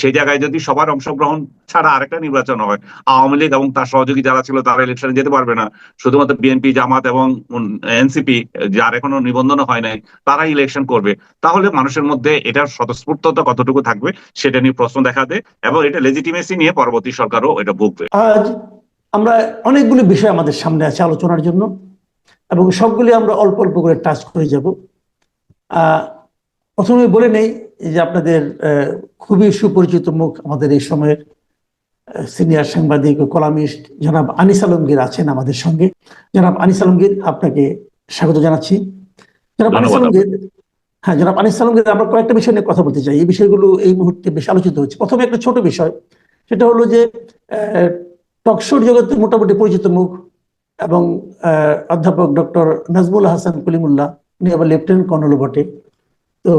সেই জায়গায় যদি সবার অংশগ্রহণ ছাড়া আরেকটা নির্বাচন হয়, আওয়ামী লীগ এবং তার সহযোগী যারা ছিল তারা ইলেকশনে যেতে পারবে না। শুধুমাত্র বিএনপি জামাত এবং এনসিপি যার এখনও নিবন্ধন হয় নাই তারা ইলেকশন করবে। তাহলে মানুষের মধ্যে এটার স্বতঃস্ফূর্ততা কতটুকু থাকবে সেটা নিয়ে প্রশ্ন দেখা দেয় এবং এটা লেজিটিমেসি নিয়ে পরবর্তী সরকারও এটা ভুগবে। আজ আমরা অনেকগুলি বিষয় আমাদের সামনে আছে আলোচনার জন্য এবং সবগুলি আমরা অল্প অল্প করে টাচ করে যাব। প্রথমে বলে নেই যে আপনাদের আহ, খুবই সুপরিচিত মুখ আমাদের এই সময়ের সিনিয়র সাংবাদিক ও কলামিস্ট জনাব আনিস আলমগীর আছেন আমাদের সঙ্গে। জনাব আনিস আলমগীর আপনাকে স্বাগত জানাচ্ছি। জনাব আনিস আলমগীর হ্যাঁ জনাব আনিস আলমগীর আমরা কয়েকটা বিষয় নিয়ে কথা বলতে চাই। এই বিষয়গুলো এই মুহূর্তে বেশ আলোচিত হচ্ছে। প্রথমে একটা ছোট বিষয় সেটা হলো যে টকশোর জগতে মোটামুটি পরিচিত মুখ এবং আহ, অধ্যাপক ডক্টর নাজমুল হাসান কলিমুল্লাহ উনি আবার লেফটেন্যান্ট কর্নেল বটে। তো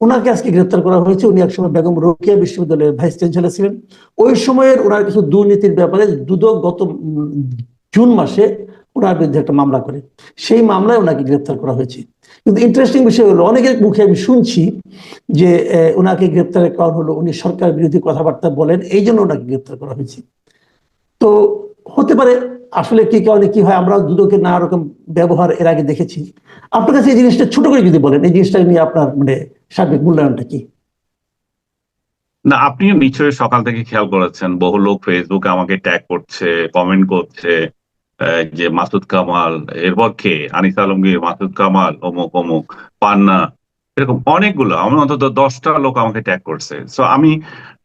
ওনাকে আজকে গ্রেপ্তার করা হয়েছে। উনি একসময় বেগম রোকিয়া বিশ্ববিদ্যালয়ের ভাইস চ্যান্সেলর ছিলেন। ওই সময়ের ওনার কিছু দুর্নীতির ব্যাপারে দুদক গত জুন মাসে ওনার বিরুদ্ধে একটা মামলা করে। সেই মামলায় ওনাকে গ্রেপ্তার করা হয়েছে। কিন্তু ইন্টারেস্টিং বিষয় হলো, অনেকের মুখে আমি শুনছি যে ওনাকে গ্রেপ্তারের কারণ হলো উনি সরকার বিরোধী কথাবার্তা বলেন এই জন্য ওনাকে গ্রেপ্তার করা হয়েছে। তো হতে পারে আসলে কি, কারণে কি হয়, আমরা দুদকের নানা রকম ব্যবহার এর আগে দেখেছি। আপনার কাছে এই জিনিসটা ছোট করে যদি বলেন, এই জিনিসটা নিয়ে আপনার মানে সার্বিক মূল্যায়নটা কি? না, আপনিও নিশ্চয়ই সকাল থেকে খেয়াল করেছেন, বহু লোক ফেসবুকে আমাকে ট্যাগ করছে কমেন্ট করছে যে মাসুদ কামাল, এরপর কে? আনিস আলমগীর, মাসুদ কামাল, অমুক অমুক, পান্না এরকম অনেকগুলো, আমার অন্তত দশটা লোক আমাকে ট্যাগ করছে। সো আমি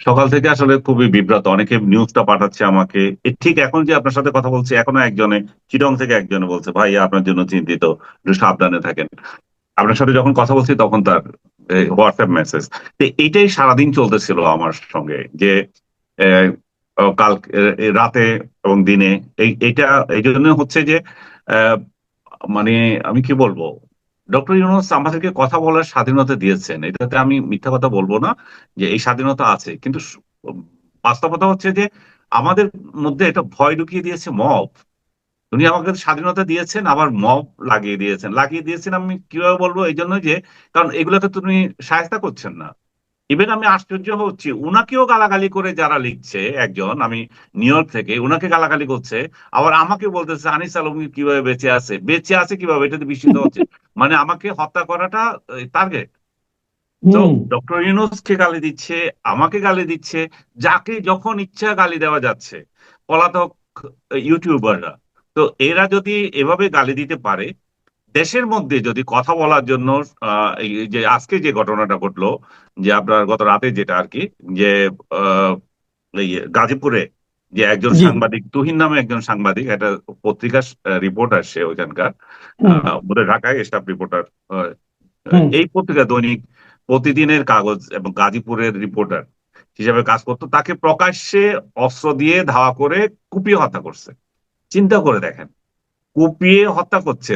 সকাল থেকে আসলে খুবই বিব্রত। অনেকে নিউজটা পাঠাচ্ছে আমাকে। ঠিক এখন যে আপনার সাথে কথা বলছি, এখনও একজনে চিটং থেকে একজনে বলছে, ভাই আপনার জন্য চিন্তিত সাবধানে থাকেন। আপনার সাথে যখন কথা বলছি, তখন তার হোয়াটসঅ্যাপ মেসেজ তো এইটাই সারাদিন চলতেছিল আমার সঙ্গে যে কাল রাতে এবং দিনে। এই, এটা, এই জন্য হচ্ছে যে মানে আমি কি বলব? ডক্টর ইউনুস আমাদেরকে কথা বলার স্বাধীনতা দিয়েছেন। এটাতে আমি মিথ্যা কথা বলব না যে এই স্বাধীনতা আছে, কিন্তু বাস্তবতা হচ্ছে যে আমাদের মধ্যে এটা ভয় ঢুকিয়ে দিয়েছে মব। উনি আমাকে স্বাধীনতা দিয়েছেন, আবার মব লাগিয়ে দিয়েছেন। লাগিয়ে দিয়েছেন আমি কীভাবে বলব? এই জন্য যে, কারণ এগুলোকে তুমি সাহায্য করছেন না। ইভেন আমি আশ্চর্য হচ্ছি উনাকেও গালাগালি করে যারা লিখছে একজন আমি নিউ ইয়র্ক থেকে উনাকে গালাগালি করছে আবার আমাকে বলতেছে আনিস আলমগীর কীভাবে বেঁচে আছে? বেঁচে আছে কীভাবে? এটাতে বিস্মিত হচ্ছে। মানে আমাকে হত্যা করাটা টার্গেট তো ডক্টর ইউনুসকে গালি দিচ্ছে আমাকে গালি দিচ্ছে যাকে যখন ইচ্ছা গালি দেওয়া যাচ্ছে পলাতক ইউটিউবাররা তো এরা যদি এভাবে গালি দিতে পারে দেশের মধ্যে যদি কথা বলার জন্য যে আজকে যে ঘটনাটা ঘটলো যে আপনার গত রাতে যেটা আর কি যে গাজীপুরে যে একজন সাংবাদিক তুহিন নামে একজন সাংবাদিক একটা পত্রিকা রিপোর্ট আসছে ওইখানকার ঢাকায় স্টাফ রিপোর্টার। এই পত্রিকা দৈনিক প্রতিদিনের কাগজ এবং গাজীপুরের রিপোর্টার হিসাবে কাজ করতো তাকে প্রকাশ্যে অস্ত্র দিয়ে ধাওয়া করে কুপিয়ে হত্যা করছে। চিন্তা করে দেখেন। কুপিয়ে হত্যা করছে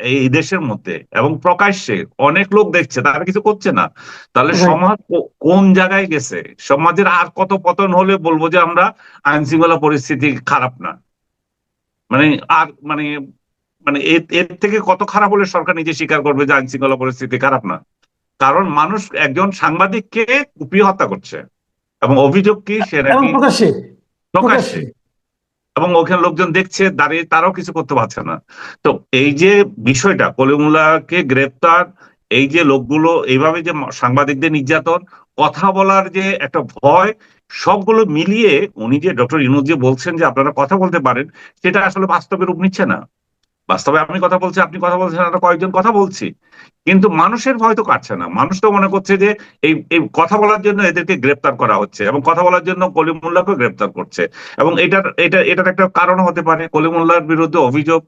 এই দেশের মধ্যে এবং প্রকাশ্যে অনেক লোক দেখছে তারা কিছু করছে না। তাহলে সমাজ কোন জায়গায় গেছে? সমাজের আর কত পতন হলে বলব যে আমরা আইন শৃঙ্খলা পরিস্থিতি খারাপ না। মানে আর মানে মানে এর থেকে কত খারাপ হলে সরকার নিজে স্বীকার করবে যে আইন শৃঙ্খলা পরিস্থিতি খারাপ না? কারণ মানুষ একজন সাংবাদিককে কুপিয়ে হত্যা করছে এবং অভিযোগ কি সে নাকি প্রকাশ্যে। প্রকাশ্যে। এবং ওখানে লোকজন দেখছে, দাঁড়িয়ে তারাও কিছু করতে পারছে না। তো এই যে বিষয়টা, কলিমুল্লাহকে গ্রেপ্তার, এই যে লোকগুলো, এইভাবে যে সাংবাদিকদের নির্যাতন, কথা বলার যে একটা ভয়, সবগুলো মিলিয়ে উনি যে ডক্টর ইনুজ যে বলছেন যে আপনারা কথা বলতে পারেন, সেটা আসলে বাস্তবে রূপ নিচ্ছে না। বাস্তবে আমি কথা বলছি, আপনি কথা বলছেন আমরা কয়েকজন কথা বলছি। কিন্তু মানুষের ভয় তো কাটছে না। মানুষ তো মনে করছে যে এই এই কথা বলার জন্য এদেরকে গ্রেপ্তার করা হচ্ছে এবং কথা বলার জন্য কলিমুল্লাহকে গ্রেপ্তার করছে। এবং এটার, এটা, এটার একটা কারণ হতে পারে। কলিমুল্লাহর বিরুদ্ধে অভিযোগ,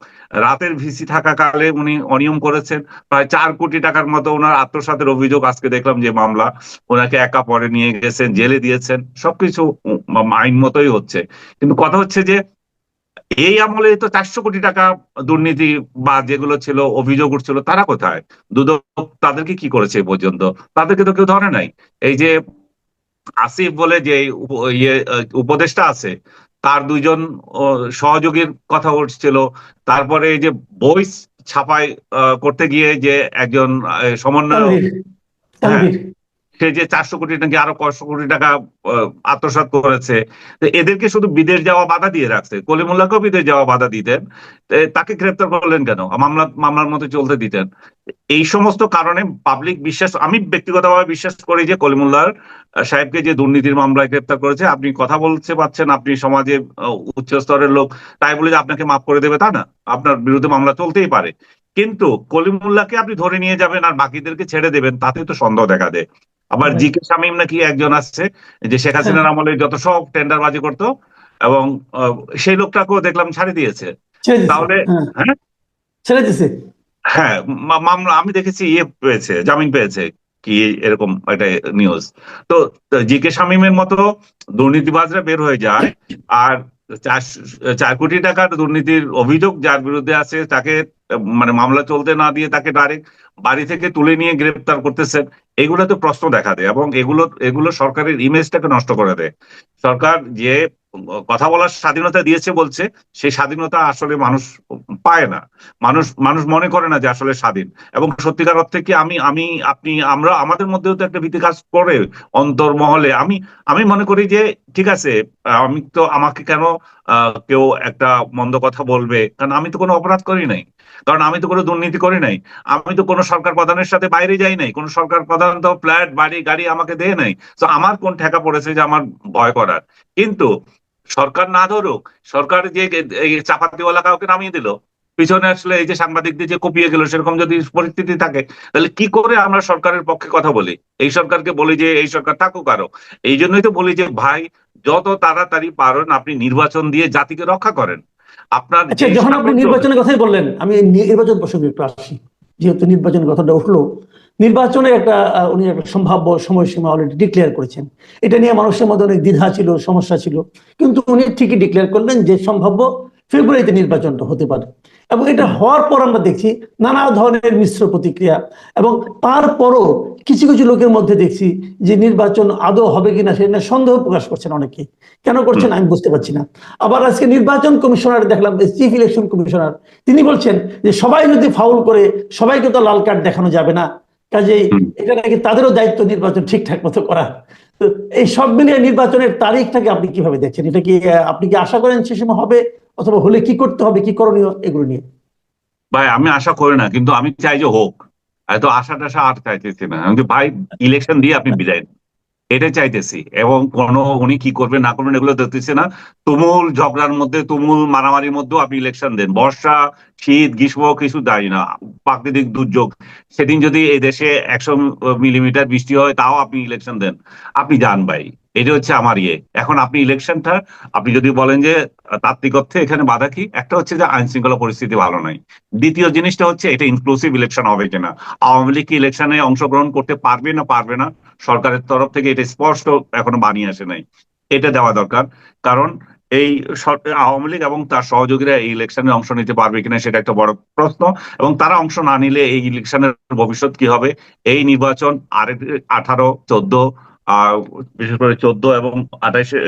রাতের ভিসি থাকাকালে উনি অনিয়ম করেছেন। প্রায় চার কোটি টাকার মতো ওনার আত্মসাতের অভিযোগ আজকে দেখলাম যে মামলা ওনাকে একা পরে নিয়ে গেছেন, জেলে দিয়েছেন। সবকিছু আইন মতোই হচ্ছে। কিন্তু কথা হচ্ছে যে এই আমলে তো চারশো কোটি টাকা দুর্নীতি বা যেগুলো ছিল অভিযোগ উঠছিল তারা কোথায়? দুদক তাদেরকে কি করেছে এই পর্যন্ত? তাদেরকে তো কেউ ধরে নাই। এই যে আসিফ বলে যে ইয়ে উপদেষ্টা আছে তার দুইজন সহযোগীর কথা উঠছিল। তারপরে এই যে বই ছাপাই আহ, করতে গিয়ে যে একজন তানভীর। সে যে চারশো কোটি নাকি আরও কয়শো কোটি টাকা আহ, আত্মসাৎ করেছে এদেরকে শুধু বিদেশ যাওয়া বাধা দিয়ে রাখছে। কলিমুল্লাহকেও বিদেশ যাওয়া বাধা দিতেন। তাকে গ্রেপ্তার করলেন কেন? মামলা মামলার মতো চলতে দিতেন। এই সমস্ত কারণে পাবলিক বিশ্বাস আমি ব্যক্তিগতভাবে বিশ্বাস করি যে কলিমুল্লাহ সাহেবকে যে দুর্নীতির মামলায় গ্রেপ্তার করেছে আপনি কথা বলতে পারছেন আপনি সমাজে উচ্চ স্তরের লোক তাই বলে যে আপনাকে মাফ করে দেবে তা না। আপনার বিরুদ্ধে মামলা চলতেই পারে। কিন্তু কলিমুল্লাহকে আপনি ধরে নিয়ে যাবেন আর বাকিদেরকে ছেড়ে দেবেন তাতে তো সন্দেহ দেখা দেয়। আবার জি কে শামীম নাকি একজন আসছে যে শেখ হাসিনার আমলে যত সব টেন্ডারবাজি করতো এবং সেই লোকটাকেও দেখলাম ছাড়ে দিয়েছে তাহলে হ্যাঁ, হ্যাঁ? ছেড়ে দিছে হ্যাঁ মামলা আমি দেখেছি ইয়ে পেয়েছে জামিন পেয়েছে কি এরকম একটা নিউজ তো জি কে শামীমের মতো দুর্নীতিবাজরা বের হয়ে যায় আর চার কোটি টাকার দুর্নীতির অভিযোগ যার বিরুদ্ধে আছে, তাকে মানে মামলা চলতে না দিয়ে তাকে ডাইরেক্ট বাড়ি থেকে তুলে নিয়ে গ্রেপ্তার করতেছেন এগুলো তো প্রশ্ন দেখা দেয় এবং এগুলো এগুলো সরকারের ইমেজটাকে নষ্ট করে দেয়। সরকার যে কথা বলার স্বাধীনতা দিয়েছে বলছে, সেই স্বাধীনতা আসলে মানুষ পায় না। মানুষ মানুষ মনে করে না যে আসলে স্বাধীন। এবং সত্যিকার অর্থে কি আমি আমি, আপনি, আমরা, আমাদের মধ্যেও তো একটা ভীতি কাজ করে অন্তর্মহলে। আমি আমি মনে করি যে, ঠিক আছে, আমি তো আমাকে কেন কেউ একটা মন্দ কথা বলবে? কারণ আমি তো কোনো অপরাধ করি নাই। কারণ আমি তো কোনো দুর্নীতি করি নাই। আমি তো কোনো সরকার প্রধানের সাথে বাইরে যাই নাই। কোনো সরকার প্রধান তো ফ্ল্যাট, বাড়ি, গাড়ি আমাকে দেয় নাই। তো আমার কোন ঠেকা পড়েছে যে আমার ভয় করার? কিন্তু সরকার না ধরুক, সরকার যে চাপাতিওয়ালা কাউকে নামিয়ে দিল পিছনে আসলে এই যে সাংবাদিকদের যে কপিয়ে গেল সেরকম যদি পরিস্থিতি থাকে তাহলে কি করে আমরা সরকারের পক্ষে কথা বলি? এই সরকারকে বলি যে এই সরকার থাকুক আরও। এই জন্যই তো বলি যে ভাই যত তাড়াতাড়ি পারেন আপনি নির্বাচন দিয়ে জাতিকে রক্ষা করেন। আপনার আচ্ছা যখন আপনি নির্বাচনের কথাই বললেন আমি নির্বাচন প্রসঙ্গে একটু আসি। যেহেতু নির্বাচনের কথাটা উঠল নির্বাচনে একটা উনি একটা সম্ভাব্য সময়সীমা অলরেডি ডিক্লেয়ার করেছেন। এটা নিয়ে মানুষের মধ্যে অনেক দ্বিধা ছিল সমস্যা ছিল। কিন্তু উনি ঠিকই ডিক্লেয়ার করলেন যে সম্ভাব্য ফেব্রুয়ারিতে নির্বাচনটা হতে পারে। এবং এটা হওয়ার পর আমরা দেখছি নানা ধরনের মিশ্র প্রতিক্রিয়া এবং তারপরও কিছু কিছু লোকের মধ্যে দেখছি যে নির্বাচন আদৌ হবে কিনা সেটা সন্দেহ প্রকাশ করছেন অনেকে কেন করছেন আমি বুঝতে পারছি না। আবার আজকে নির্বাচন কমিশনার দেখলাম চিফ ইলেকশন কমিশনার তিনি বলছেন যে সবাই যদি ফাউল করে সবাইকে তো লাল কার্ড দেখানো যাবে না। কাজেই। এটা নাকি তাদেরও দায়িত্ব নির্বাচন ঠিকঠাক মতো করা। তো এই সব মিলিয়ে নির্বাচনের তারিখটাকে আপনি কীভাবে দেখছেন? এটা কি আপনি কি আশা করেন সে সময় হবে? অথবা হলে কি করতে হবে, কি করণীয় এগুলো নিয়ে? ভাই, আমি আশা করি না, কিন্তু আমি চাই যে হোক। হয়তো আশা টাশা আর চাইতেছি না। আমি ভাই ইলেকশন দিয়ে আপনি বিদায় এটাই চাইতেছি। এবং কোন উনি কি করবে না করবেন, এগুলো দেখতেছি না। তুমুল ঝগড়ার মধ্যে, তুমুল মারামারির মধ্যেও আপনি ইলেকশন দেন। বর্ষা, শীত, গ্রীষ্ম, কিছু দায়ী না। প্রাকৃতিক দুর্যোগ। সেদিন যদি এই দেশে একশো মিলিমিটার বৃষ্টি হয়, তাও আপনি ইলেকশন দেন। আপনি যান ভাই। এটা হচ্ছে আমার ইয়ে। এখন আপনি ইলেকশনটা আপনি যদি বলেন যে, তাত্ত্বিক অর্থে এখানে বাধা কি? একটা হচ্ছে যে আইন শৃঙ্খলা পরিস্থিতি ভালো নাই। দ্বিতীয় জিনিসটা হচ্ছে, এটা ইনক্লুসিভ ইলেকশন হবে কিনা? আওয়ামী লীগ কি ইলেকশনে অংশগ্রহণ করতে পারবে না? পারবে না। সরকারের তরফ থেকে এটা স্পষ্ট এখনও বানিয়ে আসে নাই। এটা দেওয়া দরকার। কারণ এই আওয়ামী লীগ এবং তার সহযোগীরা এই ইলেকশনে অংশ নিতে পারবে কিনা সেটা একটা বড় প্রশ্ন। এবং তারা অংশ না নিলে এই ইলেকশনের ভবিষ্যৎ কি হবে? এই নির্বাচন আরেক, আঠারো, চোদ্দ আহ বিশেষ করে চোদ্দ এবং আঠাইশে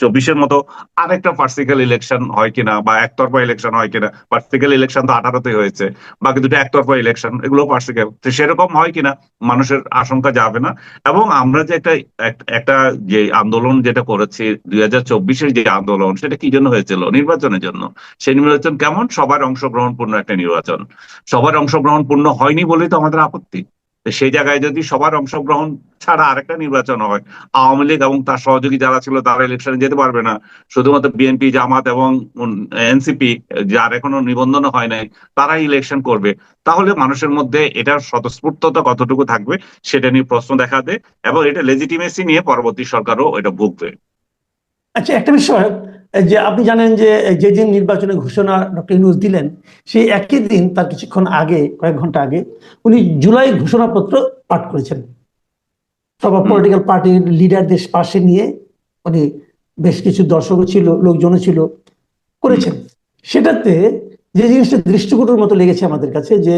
চব্বিশের মতো আরেকটা পার্সিক্যাল ইলেকশন হয় কিনা বা একতরফা ইলেকশন হয় কিনা? পার্সিক্যাল ইলেকশন তো আঠারোতে হয়েছে, বাকি দুটো একতরফা ইলেকশন এগুলো পার্সিক্যাল তো সেরকম হয় কিনা? মানুষের আশঙ্কা যাবে না। এবং আমরা যে একটা একটা যে আন্দোলন যেটা করেছি দুই হাজার চব্বিশের যে আন্দোলন, সেটা কি জন্য হয়েছিল? নির্বাচনের জন্য। সেই নির্বাচন কেমন? সবার অংশগ্রহণপূর্ণ একটা নির্বাচন। সবার অংশগ্রহণপূর্ণ হয়নি বলেই তো আমাদের আপত্তি। সেই জায়গায় যদি সবার অংশগ্রহণ ছাড়া আরেকটা নির্বাচন হয়, আওয়ামী লীগ এবং তার সহযোগী যারা ছিল তারা ইলেকশনে যেতে পারবে না। শুধুমাত্র বিএনপি জামাত এবং এনসিপি যার এখনও নিবন্ধন হয় নাই, তারাই ইলেকশন করবে। তাহলে মানুষের মধ্যে এটার স্বতঃস্ফূর্ততা কতটুকু থাকবে সেটা নিয়ে প্রশ্ন দেখা দেয় এবং এটা লেজিটিমেসি নিয়ে পরবর্তী সরকারও এটা ভুগবে। আচ্ছা একটা বিষয় যে আপনি জানেন যে যেদিন নির্বাচনের ঘোষণা ডক্টর ইউনুস দিলেন সেই একই দিন তার কিছুক্ষণ আগে কয়েক ঘণ্টা আগে উনি জুলাই ঘোষণাপত্র পাঠ করেছেন। সব পলিটিক্যাল পার্টির লিডারদের পাশে নিয়ে উনি বেশ কিছু দর্শকও ছিল লোকজনও ছিল করেছেন। সেটাতে যে জিনিসটা দৃষ্টিকটুর মতো লেগেছে আমাদের কাছে যে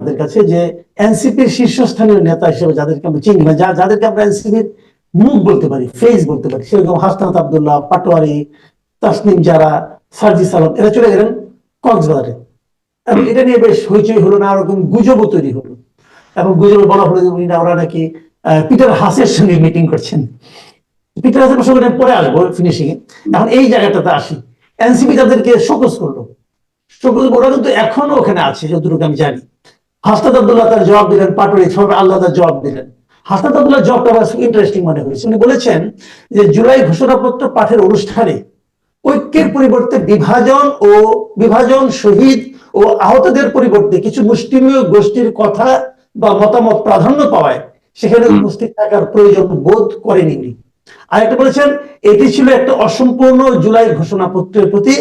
আমাদের কাছে যে এনসিপির শীর্ষস্থানীয় নেতা হিসেবে যাদেরকে আমরা চিনি যা যাদেরকে আমরা এনসিপির মুখ বলতে পারি ফেস বলতে পারি। সেরকম হাসনাত আবদুল্লাহ, পাটোয়ারি, তাসনিম যারা সার্জি সালাম এরা চলে গেলেন কক্সবাজারে। এবং এটা নিয়ে বেশ হইচই হলো না ওরকম গুজবও তৈরি হলো। এবং গুজবে বলা হলো যে, উনি ওরা নাকি পিটার হাসের সঙ্গে মিটিং করছেন। পিটার হাসের প্রসঙ্গে পরে আসব ফিনিশিং এ এখন এই জায়গাটাতে আসি। এনসিপি তাদেরকে শোকস করল। শোকস ওরা কিন্তু এখনও ওখানে আছে, যতটুকু আমি জানি। হাসনাত আব্দুল্লাহ তার জবাব দিলেন, পাটোয়ারি সবাই আল্লাহ তার জবাব দিলেন। হাসনাত আব্দুল্লাহ জবাবটা আমার ইন্টারেস্টিং মনে হয়েছে। উনি বলেছেন যে জুলাই ঘোষণাপত্র পাঠের অনুষ্ঠানে ঐক্যের পরিবর্তে বিভাজন ও বিভাজন শহীদ ও আহতদের পরিবর্তে কিছু মুষ্টিমীয় গোষ্ঠীর কথা বা মতামত প্রাধান্য পাওয়ায় সেখানে। উপস্থিত থাকার প্রয়োজন বোধ করেনি উনি আরেকটা বলেছেন এটি ছিল একটা অসম্পূর্ণ জুলাই ঘোষণাপত্রের প্রতি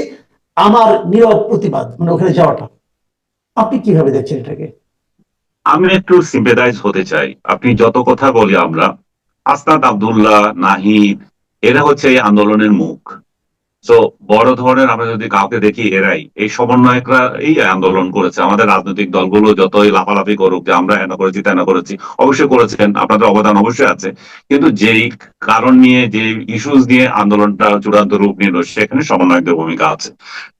আমার নীরব প্রতিবাদ মানে ওখানে যাওয়াটা। আপনি কীভাবে দেখছেন এটাকে? আমি একটু সিম্পেদাইজ হতে চাই। আপনি যত কথা বলি আমরা আসনাদ আব্দুল্লাহ, নাহিদ, এরা হচ্ছে এই আন্দোলনের মুখ। তো বড় ধরনের আমরা যদি কাউকে দেখি, এরাই। এই সমন্বয়করা এই আন্দোলন করেছে। আমাদের রাজনৈতিক দলগুলো যতই লাফালাফি করুক, যে আমরা এনা করেছি, তেনা করেছি, অবশ্যই করেছেন, আপনাদের অবদান অবশ্যই আছে। কিন্তু যেই কারণ নিয়ে যে ইস্যুস নিয়ে আন্দোলনটা চূড়ান্ত রূপ নিল, সেখানে সমন্বয়কদের ভূমিকা আছে।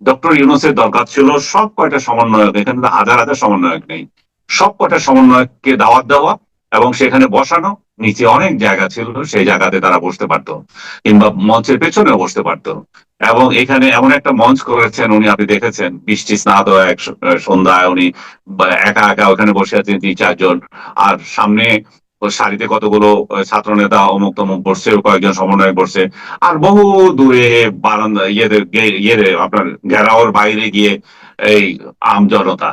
ডক্টর ইউনুসের দরকার ছিল সব কয়টা সমন্বয়ক, এখানে হাজার হাজার সমন্বয়ক নেই। সব কটা সমন্বয়ককে দাওয়াত দেওয়া এবং সেখানে বসানো নিচে অনেক জায়গা ছিল, সেই জায়গাতে তারা বসতে পারতো কিংবা মঞ্চের পেছনে বসতে পারতো। এবং এখানে এমন একটা মঞ্চ করেছেন, উনি আপনি দেখেছেন, বৃষ্টি স্নাত এক সন্ধ্যায় উনি একা একা ওখানে বসে আছেন তিন চারজন। আর সামনে সারিতে কতগুলো ছাত্র নেতা অমুক তমুক বসছে কয়েকজন সমন্বয় বসছে। আর বহু দূরে বারান্দা, ইয়েদের ইয়েদের আপনার ঘেরাওর বাইরে গিয়ে এই আম জনতা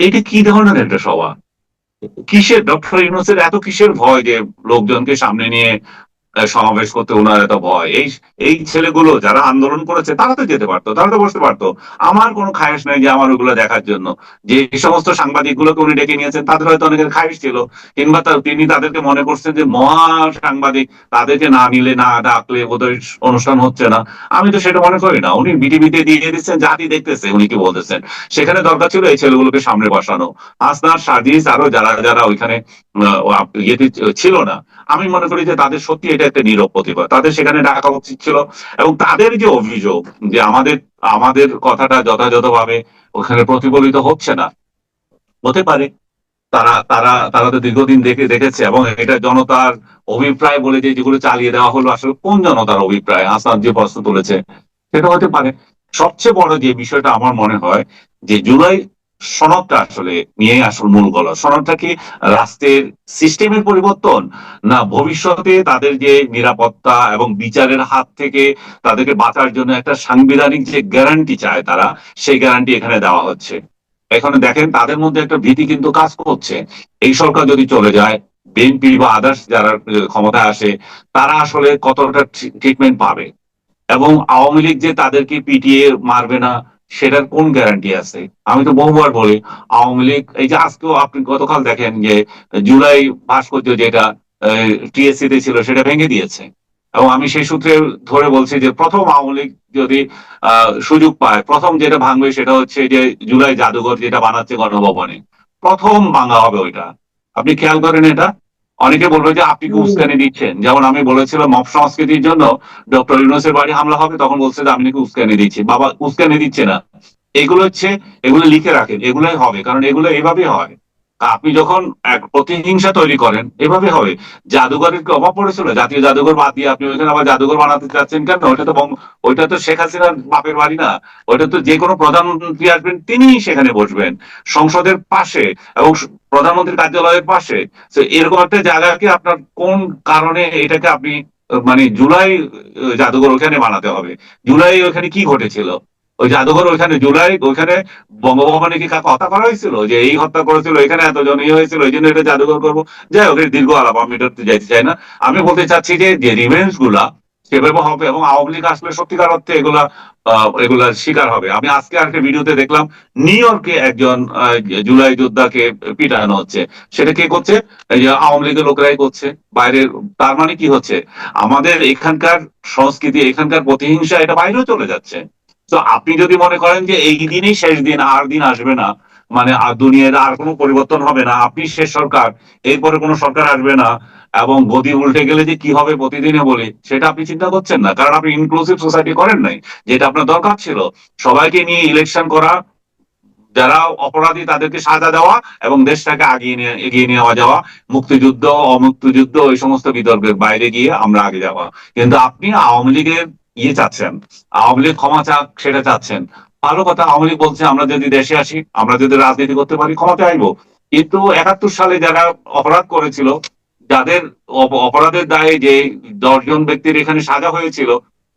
এটা কি ধরনের একটা সভা? কিসের? ডক্টর ইউনুসের এত কিসের ভয় যে লোকজনকে সামনে নিয়ে সমাবেশ করতে ওনার এত ভয়। এই এই ছেলেগুলো যারা আন্দোলন করেছে, তারা তো যেতে পারতো, তারা তো বসতে পারতো। আমার কোনো খায়েশ নাই যে আমার ওগুলো দেখার জন্য। যে সমস্ত সাংবাদিক গুলোকে উনি ডেকে নিয়েছেন, তাদের হয়তো অনেকের খায়েশ ছিল, কিংবা তিনি তাদেরকে মনে করছেন যে মহা সাংবাদিক তাদেরকে না নিলে, না ডাকলে বোধহয় অনুষ্ঠান হচ্ছে না। আমি তো সেটা মনে করি না। উনি বিটিভিতে দিয়ে দিচ্ছেন, জাতি দেখতেছে, উনি কি বলতেছেন। সেখানে দরকার ছিল এই ছেলেগুলোকে সামনে বসানো। আসনার সাজিস, আরও যারা যারা ওইখানে ইয়েতে ছিল না। আমি মনে করি যে তাদের সত্যি এটা একটা নীরব প্রতিবাদ। তাদের সেখানে ডাকা উচিত ছিল এবং তাদের যে অভিযোগ যে আমাদের আমাদের কথাটা যথাযথভাবে ওখানে প্রতিফলিত হচ্ছে না, হতে পারে। তারা তারা তারা তো দীর্ঘদিন দেখে, দেখেছে এবং এটা জনতার অভিপ্রায় বলে যে যেগুলো চালিয়ে দেওয়া হলো, আসলে কোন জনতার অভিপ্রায়? আসাদ যে প্রশ্ন তুলেছে, সেটা হতে পারে। সবচেয়ে বড় যে বিষয়টা আমার মনে হয় যে জুলাই সনদটা আসলে নিয়ে আসল মূল গল। সনদটা কি রাষ্ট্রের সিস্টেমের পরিবর্তন? না, ভবিষ্যতে তাদের যে নিরাপত্তা এবং বিচারের হাত থেকে তাদেরকে বাঁচার জন্য একটা সাংবিধানিক যে গ্যারান্টি চায় তারা, সেই গ্যারান্টি এখানে দেওয়া হচ্ছে। এখানে দেখেন, তাদের মধ্যে একটা ভীতি কিন্তু কাজ করছে। এই সরকার যদি চলে যায় বিএনপি বা আদার্স যারা ক্ষমতায় আসে, তারা আসলে কতটা ট্রিটমেন্ট পাবে? এবং আওয়ামী লীগ যে তাদেরকে পিটিয়ে মারবে না সেটার কোন গ্যারান্টি আছে? আমি তো বহুবার বলি, আওয়ামী লীগ, এই যে আজকেও আপনি গতকাল দেখেন যে জুলাই ভাস্কর্য যেটা টিএসসি তে ছিল সেটা ভেঙে দিয়েছে। এবং আমি সেই সূত্রে ধরে বলছি যে প্রথম আওয়ামী লীগ যদি সুযোগ পায়, প্রথম যেটা ভাঙবে সেটা হচ্ছে যে জুলাই জাদুঘর যেটা বানাচ্ছে গণভবনে। প্রথম ভাঙা হবে ওইটা। আপনি খেয়াল করেন এটা? অনেকে বলবে যে আপনি কি। উস্কানি দিচ্ছেন? যেমন আমি বলেছিলাম মপ সংস্কৃতির জন্য ডক্টর ইউনুসের বাড়ি হামলা হবে তখন বলছে যে আমি নাকি উস্কানি দিচ্ছি বাবা উস্কানি দিচ্ছে না। এগুলো হচ্ছে এগুলো লিখে রাখেন এগুলোই হবে কারণ এগুলো এভাবেই হয়। আপনি যখন এক প্রতিহিংসা তৈরি করেন, এভাবে হবে। জাদুঘরের কি অভাব পড়েছিল? জাতীয় জাদুঘর বাদ দিয়ে আপনি ওইখানে আবার জাদুঘর বানাতে চাচ্ছেন কেন? ওইটা তো ওইটা তো শেখ হাসিনার বাপের বাড়ি না। ওইটা তো যে কোনো প্রধানমন্ত্রী আসবেন, তিনিই সেখানে বসবেন। সংসদের পাশে এবং প্রধানমন্ত্রীর কার্যালয়ের পাশে। এরকম একটা জায়গাকে আপনার কোন কারণে এটাকে আপনি মানে জুলাই, জাদুঘর ওখানে বানাতে হবে? জুলাই ওখানে কি ঘটেছিল? ওই জাদুঘর ওইখানে জুলাই ওইখানে বঙ্গভবনে কি কাকে হত্যা করা হয়েছিল? যে এই হত্যা করেছিল এখানে এতজন ইয়ে হয়েছিল ওই জন্য এটা জাদুঘর করব। যাই হোক দীর্ঘ আলাপ আমি এটাতে যাইতে চাই না। আমি বলতে চাচ্ছি যে যে রিভেঞ্জগুলা সেভাবে হবে এবং আওয়ামী লীগ আসলে সত্যিকার অর্থে এগুলা আহ, এগুলা শিকার হবে। আমি আজকে একটা ভিডিওতে দেখলাম নিউ ইয়র্কে একজন জুলাই যোদ্ধাকে পিটানো হচ্ছে। সেটা কে করছে? আওয়ামী লীগের লোকেরাই করছে। বাইরের তার মানে কি হচ্ছে? আমাদের এখানকার সংস্কৃতি এখানকার প্রতিহিংসা এটা বাইরেও চলে যাচ্ছে। তো আপনি যদি মনে করেন যে এই দিনই শেষ দিন, আর দিন আসবে না মানে আর দুনিয়ার আর কোনো পরিবর্তন হবে না, আপনি শেষ সরকার, এরপরে কোনো সরকার আসবে না, এবং গদি উল্টে গেলে যে কি হবে প্রতিদিনে বলি, সেটা আপনি চিন্তা করছেন না, কারণ আপনি ইনক্লুসিভ সোসাইটি করেন নাই, যেটা আপনার দরকার ছিল। সবাইকে নিয়ে ইলেকশন করা, যারা অপরাধী তাদেরকে সাজা দেওয়া এবং দেশটাকে আগিয়ে নিয়ে, এগিয়ে নেওয়া যাওয়া, মুক্তিযুদ্ধ, অমুক্তিযুদ্ধ, ওই সমস্ত বিতর্কের বাইরে গিয়ে আমরা আগে যাওয়া। কিন্তু আপনি আওয়ামী লীগের ইয়ে চাচ্ছেন। আওয়ামী লীগ ক্ষমা চাক সেটা চাচ্ছেন। ভালো কথা আওয়ামী লীগ বলছে আমরা যদি দেশে আসি আমরা যদি রাজনীতি করতে পারি ক্ষমাতে আইবো কিন্তু একাত্তর সালে যারা অপরাধ করেছিল যাদের অপরাধের দায়ে যে দশজন ব্যক্তির এখানে সাজা হয়েছিল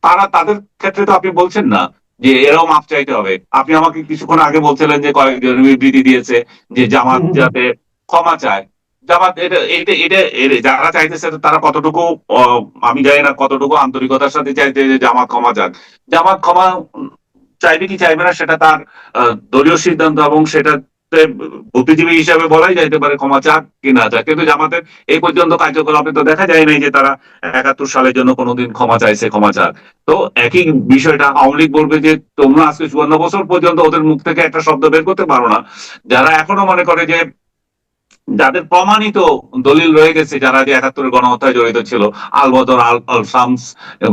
তারা তাদের ক্ষেত্রে তো আপনি বলছেন না যে এরাও মাপ চাইতে হবে। আপনি আমাকে কিছুক্ষণ আগে বলছিলেন যে কয়েকজন বিবৃতি দিয়েছে যে জামাত যাতে ক্ষমা চায়। জামাত এটা এটা যারা চাইতেছে তারা কতটুকু আমি জানি না কতটুকু আন্তরিকতার সাথে চাইতে যে জামাত ক্ষমা চাক। জামাত ক্ষমা চাইবে কি চাইবে না সেটা তার দলীয় সিদ্ধান্ত এবং সেটা বুদ্ধিজীবী হিসাবে বলাই যাইতে পারে ক্ষমা চাক কি না চাক। কিন্তু জামাতের এই পর্যন্ত কার্যকলাপে তো দেখা যায় নাই যে তারা একাত্তর সালের জন্য কোনোদিন ক্ষমা চাইছে, ক্ষমা চাক। তো একই বিষয়টা আওয়ামী লীগ বলবে যে তোমরা আজকে চুয়ান্ন বছর পর্যন্ত ওদের মুখ থেকে একটা শব্দ বের করতে পারো না। যারা এখনও মনে করে যে যাদের প্রমাণিত দলিল রয়ে গেছে, যারা যে একাত্তরের গণহত্যায় জড়িত ছিল, আলবদর আল আল শামস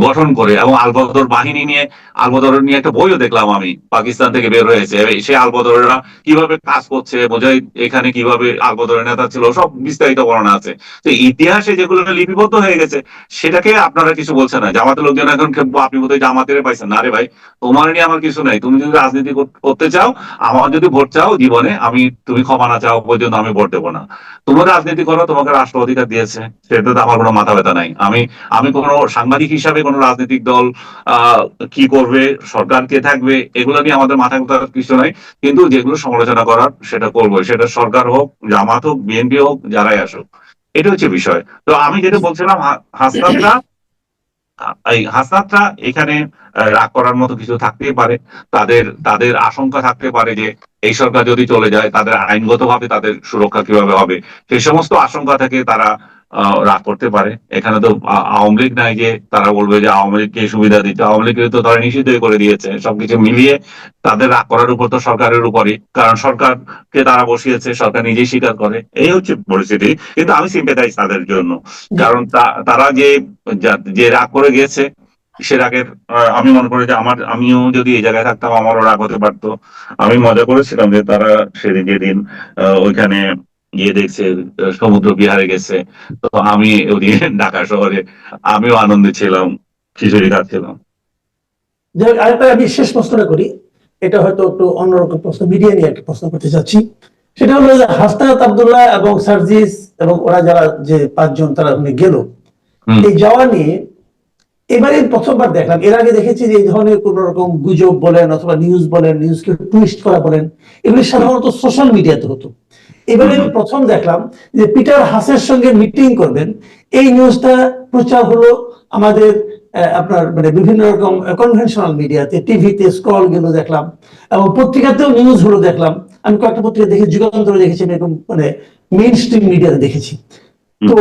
গঠন করে এবং আলবদর বাহিনী নিয়ে আলবদর নিয়ে একটা বইও দেখলাম আমি, পাকিস্তান থেকে বের হয়েছে। সেই আলবদররা কীভাবে কাজ করছে বোঝাই এখানে কীভাবে আলবদরের নেতা ছিল, সব বিস্তারিত বর্ণনা আছে। তো ইতিহাসে যেগুলো লিপিবদ্ধ হয়ে গেছে, সেটাকে আপনারা কিছু বলছেন না। জামাতের লোকজন এখন আপনি বোধহয় জামাতের পাইছেন না। রে ভাই, তোমার নিয়ে আমার কিছু নাই। তুমি যদি রাজনীতি করতে চাও, আমার যদি ভোট চাও জীবনে, আমি তুমি ক্ষমা না চাও পর্যন্ত আমি ভোট দেবো না। তোমার রাজনীতি করো, তোমাকে রাষ্ট্র অধিকার দিয়েছে, সেটাতে আমার কোনো মাথা ব্যথা নাই। আমি আমি কোনো সাংবাদিক হিসাবে কোনো রাজনৈতিক দল কি করবে, সরকার কে থাকবে, এগুলো নিয়ে আমাদের মাথা ব্যথার কিছু নাই। কিন্তু যেগুলো সমালোচনা করার, সেটা করব। সেটা সরকার হোক, জামাত হোক, বিএনপি হোক, যারাই আসুক। এটা হচ্ছে বিষয়। তো আমি যেটা বলছিলাম হাসনাতরা এই হাসনাতরা এখানে রাগ করার মতো কিছু থাকতেই পারে। তাদের তাদের আশঙ্কা থাকতে পারে যে এই সরকার যদি চলে যায়, তাদের আইনগতভাবে তাদের সুরক্ষা কীভাবে হবে? সেই সমস্ত আশঙ্কা থেকে তারা রাগ করতে পারে। এখানে তো আওয়ামী লীগ নাই যে তারা বলবে যে আওয়ামী লীগকে সুবিধা দিচ্ছে আওয়ামী লীগকে তো তারা নিষিদ্ধ করে দিয়েছে। সবকিছু মিলিয়ে তাদের রাগ করার উপর তো সরকারের উপরই। কারণ সরকারকে তারা বসিয়েছে, সরকার নিজেই স্বীকার করে। এই হচ্ছে পরিস্থিতি। কিন্তু আমি সিম্পেথাইজ তাদের জন্য। কারণ তারা যে, যা- রাগ করে গেছে, সে রাগের আমি মনে করি যে আমার, আমিও যদি এই জায়গায় থাকতাম, আমারও রাগ হতে পারতো। আমি মজা করেছিলাম যে তারা সেদিন যেদিন ওইখানে গিয়ে দেখছে সমুদ্র বিহারে গেছে। তো আমি ওদিকে ঢাকা শহরে আমিও আনন্দে ছিলাম খিচুড়ি খাচ্ছিলাম যাই আরেকটা আমি শেষ প্রশ্নটা করি। এটা হয়তো একটু অন্যরকম প্রশ্ন মিডিয়া নিয়ে একটা প্রশ্ন করতে চাচ্ছি সেটা হলো যে হাসনাত আবদুল্লাহ এবং সার্জিস এবং ওরা যারা যে পাঁচজন তারা ওখানে গেল এই যাওয়া নিয়ে এবারে প্রথমবার দেখলাম। এর আগে দেখেছি যে এই ধরনের কোন রকম গুজব বলেন অথবা নিউজ বলেন নিউজকে টুইস্ট করা বলেন এগুলি সাধারণত সোশ্যাল মিডিয়াতে হতো। এবারে আমি প্রথম দেখলাম যে পিটার হাসের সঙ্গে মিটিং করবেন। এই নিউজটা প্রচার হলো আমাদের আপনার মানে বিভিন্ন রকম কনভেনশনাল মিডিয়াতে টিভিতে স্ক্রলগুলো দেখলাম এবং পত্রিকাতেও নিউজগুলো দেখলাম। আমি কয়েকটা পত্রিকা দেখি যুগান্তরে দেখেছি এরকম মানে মেইন স্ট্রিম মিডিয়াতে দেখেছি তো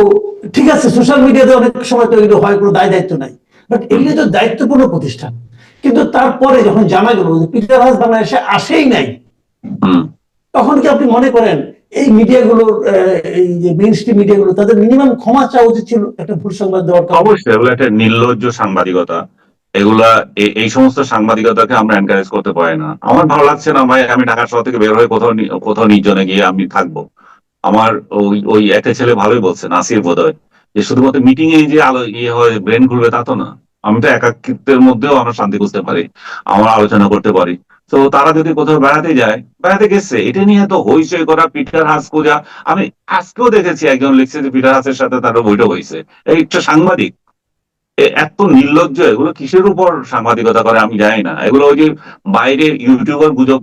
ঠিক আছে সোশ্যাল মিডিয়াতে অনেক সময় তো এগুলো হয় কোনো দায় দায়িত্ব নাই। বাট এগুলো তো দায়িত্বপূর্ণ প্রতিষ্ঠান। কিন্তু তারপরে যখন জানা গেল যে পিটার হাস বাংলাদেশে আসেই নাই তখন কি আপনি মনে করেন এই মিডিয়াগুলোর এই যে মেইন স্ট্রিম মিডিয়াগুলো, তাদের মিনিমাম ক্ষমা চাওয়া উচিত ছিল একটা ভুল সংবাদ দেওয়ার অবশ্যই, এগুলো একটা নির্লজ্জ সাংবাদিকতা। এগুলা এই সমস্ত সাংবাদিকতাকে আমরা এনকারেজ করতে পারি না। আমার ভালো লাগছে না, ভাই, আমি ঢাকা শহর থেকে বের হয়ে কোথাও কোথাও নির্জনে গিয়ে আমি থাকব। আমার ওই ওই একটা ছেলে ভালোই বলছে, নাসির বোধহয়, যে শুধুমাত্র মিটিং এ যে আলো ইয়ে হয় ব্রেন ঘুরবে তা তো না। আমি তো একাকিত্বের মধ্যেও আমরা শান্তি খুঁজতে পারি, আমরা আলোচনা করতে পারি। তো তারা যদি কোথাও বেড়াতে যায়, বেড়াতে গেছে, এটা নিয়ে তো হইচই করা, পিটার হাস খোঁজা। আমি আজকেও দেখেছি একজন লিখছে যে পিটার হাসের সাথে তারও বৈঠক হয়েছে। একটা সাংবাদিক। এত নির্লজ্জ, এগুলো কিসের উপর সাংবাদিকতা করে আমি জানি না। এগুলো ওই যে বাইরে ইউটিউবার গুজব